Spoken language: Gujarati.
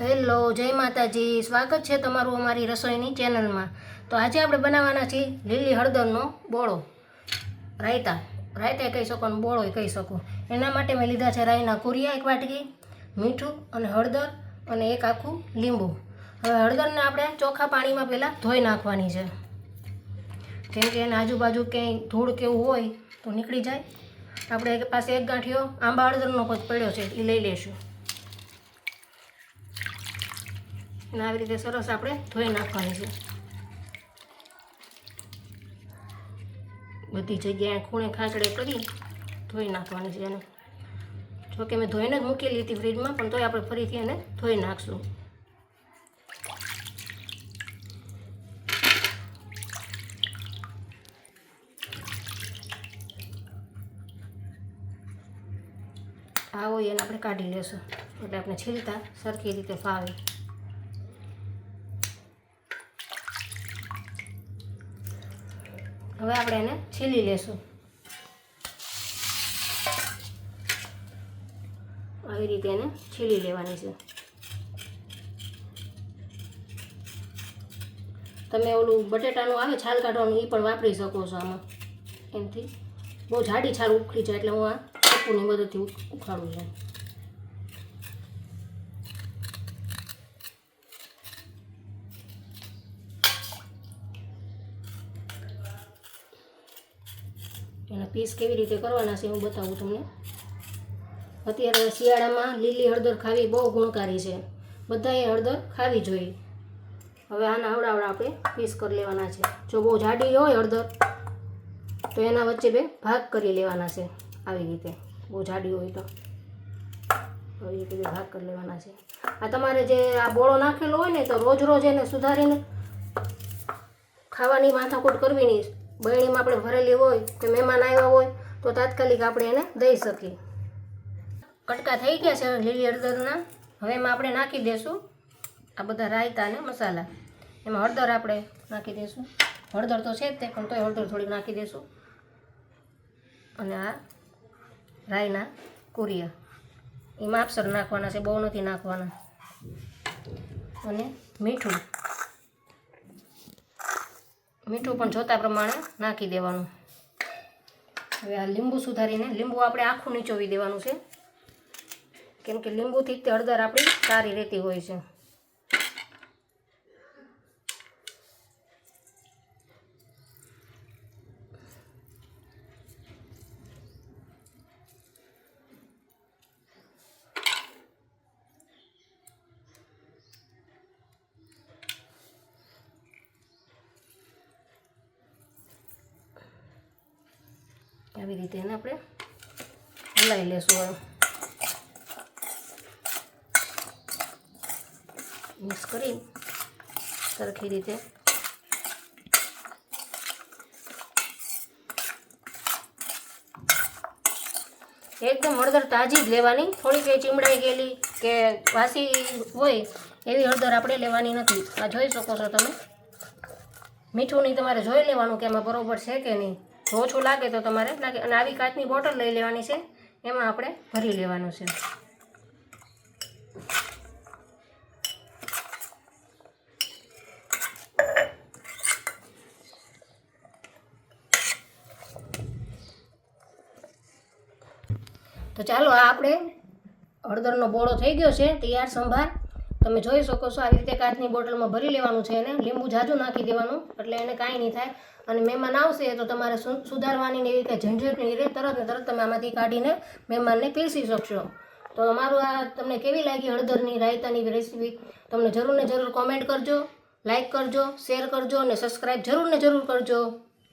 હેલો, જય માતાજી. સ્વાગત છે તમારું અમારી રસોઈની ચેનલમાં. તો આજે આપણે બનાવવાના છીએ લીલી હળદરનો બોળો. રાયતા. રાયતા કહી શકો અને બોળો કહી શકો. એના માટે મેં લીધા છે રાઈના કુરિયા, એક વાટકી, મીઠું અને હળદર અને એક આખું લીંબુ. હવે હળદરને આપણે ચોખ્ખા પાણીમાં પહેલાં ધોઈ નાખવાની છે. કેમ કે એના આજુબાજુ ક્યાંય ધૂળ કેવું હોય તો નીકળી જાય. આપણે પાસે એક ગાંઠિયો આંબા હળદરનો પડ્યો છે એ લઈ લઈશું અને આવી રીતે સરસ આપણે ધોઈ નાખવાની છે. બધી જગ્યાએ ખૂણે ખાંચડે કરી ધોઈ નાખવાની છે એને. જોકે મેં ધોઈને જ મૂકેલી હતી ફ્રીજમાં, પણ તોય આપણે ફરીથી એને ધોઈ નાખશું. આવો એને આપણે કાઢી લેશું. એટલે આપણે છીલતા સરખી રીતે ફાવે. હવે આપણે એને છીલી લેશું. આવી રીતે એને છીલી લેવાની છે. તમે ઓલું બટેટાનું આવે છાલ કાઢવાનું એ પણ વાપરી શકો છો આમાં. એમથી બહુ જાડી છાલ ઉખડી જાય એટલે હું આ ચપ્પુની મદદથી ઉખ- ઉખાડું છું. એના પીસ કેવી રીતે કરવાના છે હું બતાવું તમને. અત્યારે શિયાળામાં લીલી હળદર ખાવી બહુ ગુણકારી છે. બધાએ હળદર ખાવી જોઈએ. હવે આના હવડાવડા આપણે પીસ કરી લેવાના છે. જો બહુ જાડી હોય હળદર, તો એના વચ્ચે બે ભાગ કરી લેવાના છે. આવી રીતે. બહુ જાડી હોય તો. આવી રીતે ભાગ કરી લેવાના છે. આ તમારે જે આ બોળો નાખેલો હોય ને, તો રોજ રોજ એને સુધારીને ખાવાની માથાકૂટ કરવી નહીં બરણીમાં આપણે ભરેલી હોય કે મહેમાન આવ્યા હોય, તો તાત્કાલિક આપણે એને દઈ શકીએ. કટકા થઈ ગયા છે લીલી હળદરના. હવે એમાં આપણે નાખી દઈશું આ બધા રાયતા અને મસાલા. એમાં હળદર આપણે નાખી દઈશું હળદર તો છે જ તે, પણ તોય હળદર થોડી નાખી દઈશું અને આ રાયના કુરિયા. એ માપસર નાખવાના છે, બહુ નથી નાખવાના. અને મીઠું. મીઠું પણ જોતા પ્રમાણે નાખી દેવાનું. હવે આ લીંબુ સુધારીને, લીંબુ આપણે આખું નીચોવી દેવાનું છે. કેમ કે લીંબુથી જ તે હળદર આપણી સારી રહેતી હોય છે. આવી રીતે એને આપણે હલાવી લેશું મિક્સ કરી સરખી રીતે. એકદમ હળદર તાજી જ લેવાની. થોડીક એ ચીમડાઈ ગયેલી કે વાસી હોય એવી હળદર આપણે લેવાની નથી. આ જોઈ શકો છો તમે. મીઠું નહીં તમારે જોઈ લેવાનું કે એમાં બરોબર છે કે નહીં. જો ઓછું લાગે તો તમારે. લાગે અને આવી કાચની બોટલ લઈ લેવાની છે. એમાં આપણે ભરી લેવાનું છે. તો ચાલો, આ આપણે હળદરનો બોળો થઈ ગયો છે. તૈયાર સંભાર. તમે જોઈ શકો છો આવી રીતે કાચની બોટલમાં ભરી લેવાનું છે એને. લીંબુ જાજુ નાખી દેવાનું, એટલે એને કાંઈ નહીં થાય. અને મહેમાન આવશે તો તમારે સુધારવાની એવી રીતે ઝંઝટ નહીં રહે તરત ને તરત તમે આમાંથી કાઢીને મહેમાનને પીરસી શકશો. તો અમારું આ તમને કેવી લાગી હળદરની, રાયતાની રેસીપી તમને જરૂર ને જરૂર કોમેન્ટ કરજો લાઈક કરજો શેર કરજો અને સબસ્ક્રાઈબ જરૂર ને જરૂર કરજો.